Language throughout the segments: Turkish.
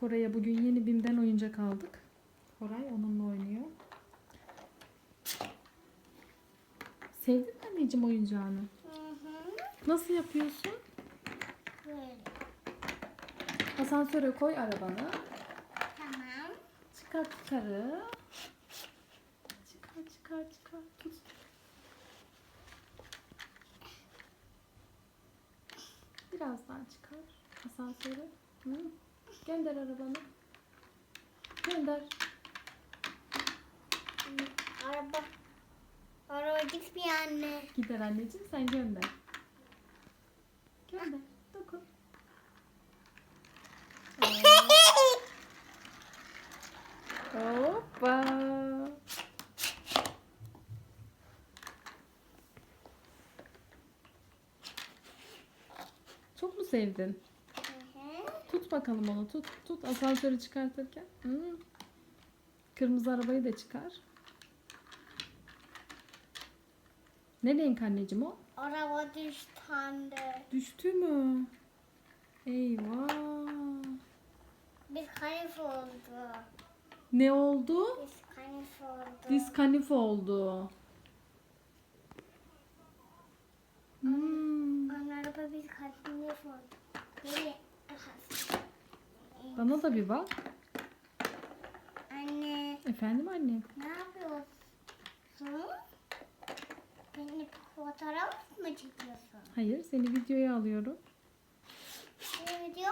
Koray'a bugün yeni BİM'den oyuncak aldık. Koray onunla oynuyor. Sevdin mi anneciğim oyuncağını? Hı hı. Nasıl yapıyorsun? Böyle. Asansöre koy arabanı. Tamam. Çıkar çıkarı. Çıkar çıkar çıkar. Tut. Biraz daha çıkar asansöre. Hı. Gönder arabanı. Gönder. Araba. Araba gitmiyor anne. Gider anneciğim sen gönder. Gönder. Dokun. Hoppa. Çok mu sevdin? Tut bakalım onu. Tut. Tut asansörü çıkartırken. Hı. Kırmızı arabayı da çıkar. Ne renk anneciğim o? Araba düştü anne. Düştü mü? Eyvah. Biz kanif oldu. Ne oldu? Biz kanif oldu. Diskanif oldu. Hmm. Anne araba biz kanif oldu. Böyle. Bana da bir bak. Anne Efendim annem. ne yapıyorsun? Beni fotoğraf mı çekiyorsun? Hayır seni videoya alıyorum. Ne video?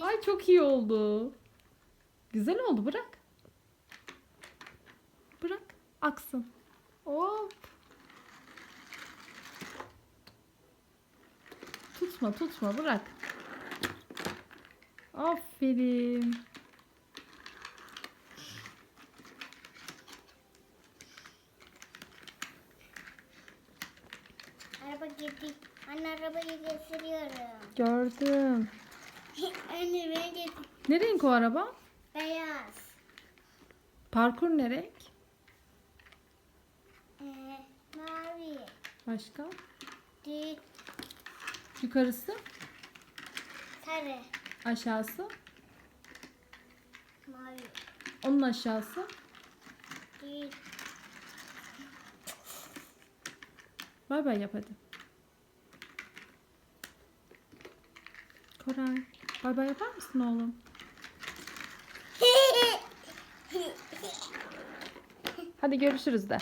Ay çok iyi oldu. Güzel oldu bırak. Bırak. Aksın. Hop. Tutma tutma bırak. Aferin. Araba gitti. Anne arabayı getiriyorum. Gördüm. Anne ben getir. Ne renk o araba? Beyaz. Parkur ne renk? Ee, mavi. Başka? Dik. Yukarısı? Sarı. Aşağısı? Mavi. Onun aşağısı? Bay bay yap hadi. Koray. Bay bay yapar mısın oğlum? Hadi görüşürüz de.